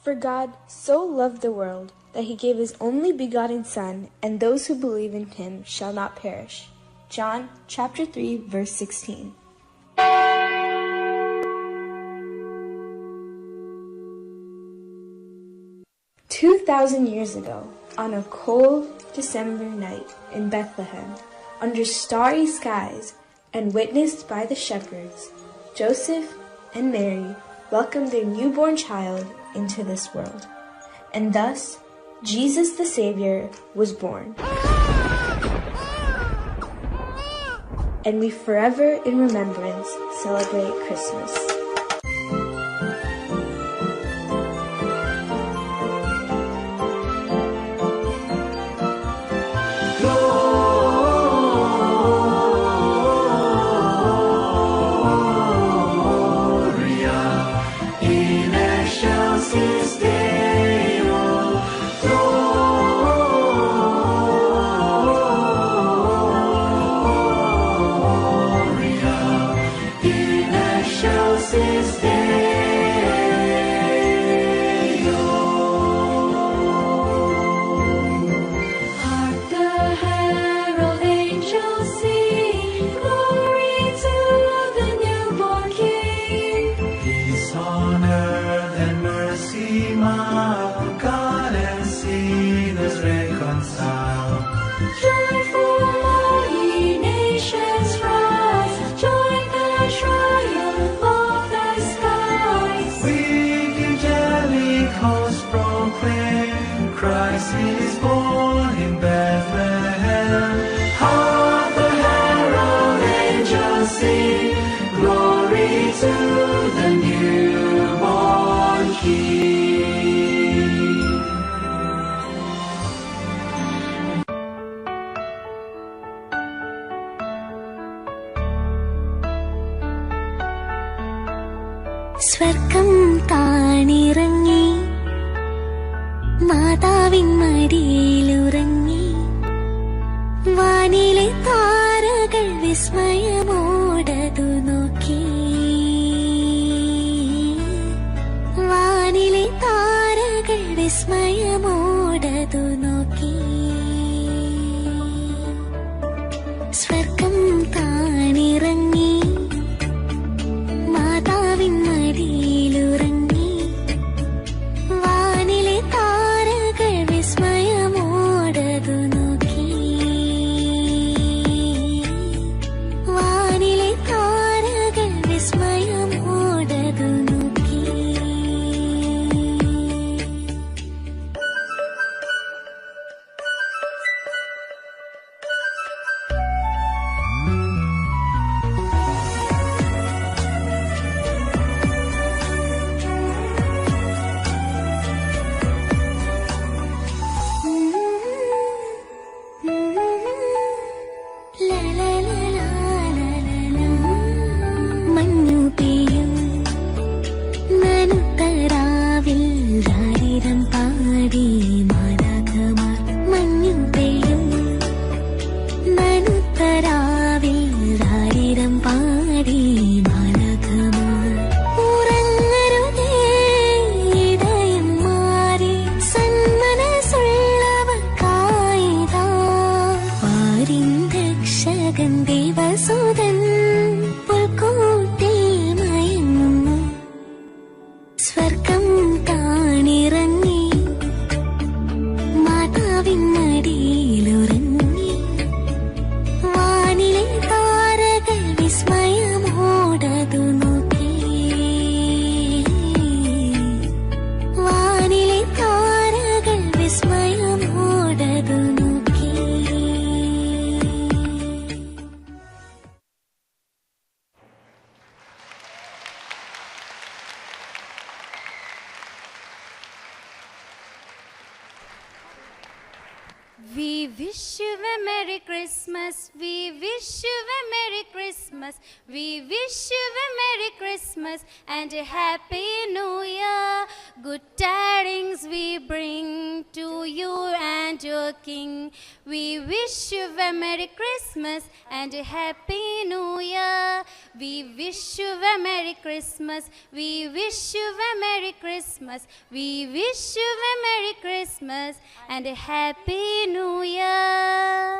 For God so loved the world that he gave his only begotten Son, and those who believe in him shall not perish. John chapter 3 verse 16. Two thousand years ago, on a cold December night in Bethlehem, under starry skies and witnessed by the shepherds, Joseph and Mary welcomed their newborn child into this world. And thus, Jesus the Savior was born. And we forever in remembrance celebrate Christmas. hosts proclaim, Christ is born in Bethlehem. Hark the herald angels sing, glory to the newborn King. സ്വർഗം താണിറങ്ങി മടിയിലുറങ്ങി വാനിലെ താരകൾ വിസ്മയമോടതു നോക്കി വാനിലെ താരകൾ വിസ്മയമോടതു നോക്കി സ്വർഗം താണിറങ്ങി We wish you a Merry Christmas. We wish you a Merry Christmas. We wish you a Merry Christmas and a Happy New Year. Good tidings we bring to you and your King. We wish you a Merry Christmas and a Happy New Year. We wish you a Merry Christmas. We wish you a Merry Christmas. We wish you a Merry Christmas and a Happy New Year. 呀。